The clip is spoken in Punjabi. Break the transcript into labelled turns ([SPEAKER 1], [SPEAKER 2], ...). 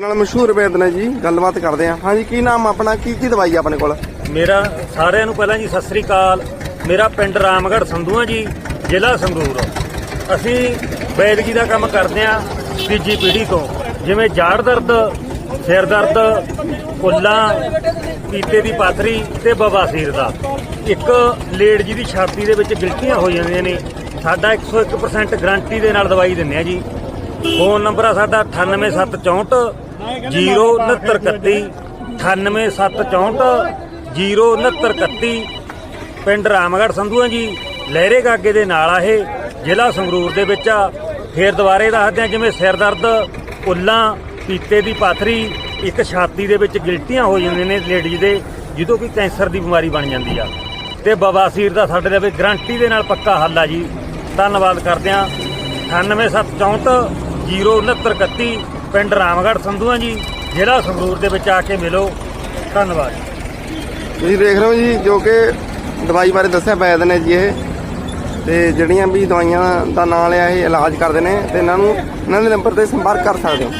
[SPEAKER 1] ਨਾਲ ਮਸ਼ਹੂਰ ਵੈਦ ਨੇ ਜੀ, ਗੱਲਬਾਤ ਕਰਦੇ ਆ ਹਾਂਜੀ, ਕੀ ਨਾਮ ਆਪਣਾ? ਕੀ ਕੀ ਦਵਾਈ ਆ ਆਪਣੇ ਕੋਲ?
[SPEAKER 2] ਮੇਰਾ ਸਾਰਿਆਂ ਨੂੰ ਪਹਿਲਾਂ ਜੀ ਸਤਿ ਸ੍ਰੀ ਅਕਾਲ। ਮੇਰਾ ਪਿੰਡ ਰਾਮਗੜ੍ਹ ਸੰਧੂਆ ਜੀ, ਜ਼ਿਲ੍ਹਾ ਸੰਗਰੂਰ। ਅਸੀਂ ਵੈਦਗੀ ਦਾ ਕੰਮ ਕਰਦੇ ਆ ਤੀਜੀ ਪੀੜ੍ਹੀ ਤੋਂ। ਜਿਵੇਂ ਜਾੜ ਦਰਦ, ਸਿਰ ਦਰਦ, ਕੁੱਲਾਂ, ਪੀਤੇ ਦੀ ਪਾਥਰੀ ਤੇ ਬਵਾਸੀਰ ਦਾ। ਇੱਕ ਲੇਡ ਜੀ ਦੀ ਛਾਤੀ ਦੇ ਵਿੱਚ ਗਿਲਟੀਆਂ ਹੋ ਜਾਂਦੀਆਂ ਨੇ। ਸਾਡਾ 101% ਗਰੰਟੀ ਦੇ ਨਾਲ ਦਵਾਈ ਦਿੰਨੇ ਆ ਜੀ। ਫੋਨ ਨੰਬਰ ਆ ਸਾਡਾ 98764 06931 98764 06931 ਪਿੰਡ ਰਾਮਗੜ੍ਹ ਸੰਧੂਆਂ ਜੀ, ਲਹਿਰੇ ਗਾਗੇ ਦੇ ਨਾਲ ਆ ਇਹ, ਜ਼ਿਲ੍ਹਾ ਸੰਗਰੂਰ ਦੇ ਵਿੱਚ ਆ। ਫੇਰ ਦੁਬਾਰੇ ਦੱਸਦੇ ਆ ਜਿਵੇਂ ਸਿਰ ਦਰਦ, ਉੱਲਾਂ, ਪੀਤੇ ਦੀ ਪਾਥਰੀ, ਇੱਕ ਛਾਤੀ ਦੇ ਵਿੱਚ ਗਿਲਟੀਆਂ ਹੋ ਜਾਂਦੀਆਂ ਨੇ ਲੇਡੀਜ਼ ਦੇ ਜਦੋਂ ਕਿ ਕੈਂਸਰ ਦੀ ਬਿਮਾਰੀ ਬਣ ਜਾਂਦੀ ਆ। ਤੇ ਬਵਾਸੀਰ ਦਾ ਸਾਡੇ ਦੇ ਵਿੱਚ ਗਰੰਟੀ ਦੇ ਨਾਲ ਪੱਕਾ ਹੱਲ ਆ ਜੀ। ਧੰਨਵਾਦ ਕਰਦੇ ਆ। 98764 06931 ਪਿੰਡ ਰਾਮਗੜ੍ਹ ਸੰਧੂਆਂ ਜੀ। ਜ਼ਿਲ੍ਹਾ ਸੰਗਰੂਰ ਦੇ ਵਿੱਚ ਆ ਕੇ ਮਿਲੋ। ਧੰਨਵਾਦ।
[SPEAKER 1] ਤੁਸੀਂ ਦੇਖ ਰਹੇ ਹੋ ਜੀ, ਜੋ ਕਿ ਦਵਾਈ ਬਾਰੇ ਦੱਸਿਆ ਵੈਦ ਨੇ ਜੀ ਇਹ। ਤੇ ਜਿਹੜੀਆਂ ਵੀ ਦਵਾਈਆਂ ਦਾ ਨਾਂ ਲਿਆ ਇਹ ਇਲਾਜ ਕਰਦੇ ਨੇ, ਤੇ ਇਹਨਾਂ ਨੂੰ, ਇਹਨਾਂ ਦੇ ਨੰਬਰ ਤੇ ਸੰਪਰਕ ਕਰ ਸਕਦੇ ਹੋ।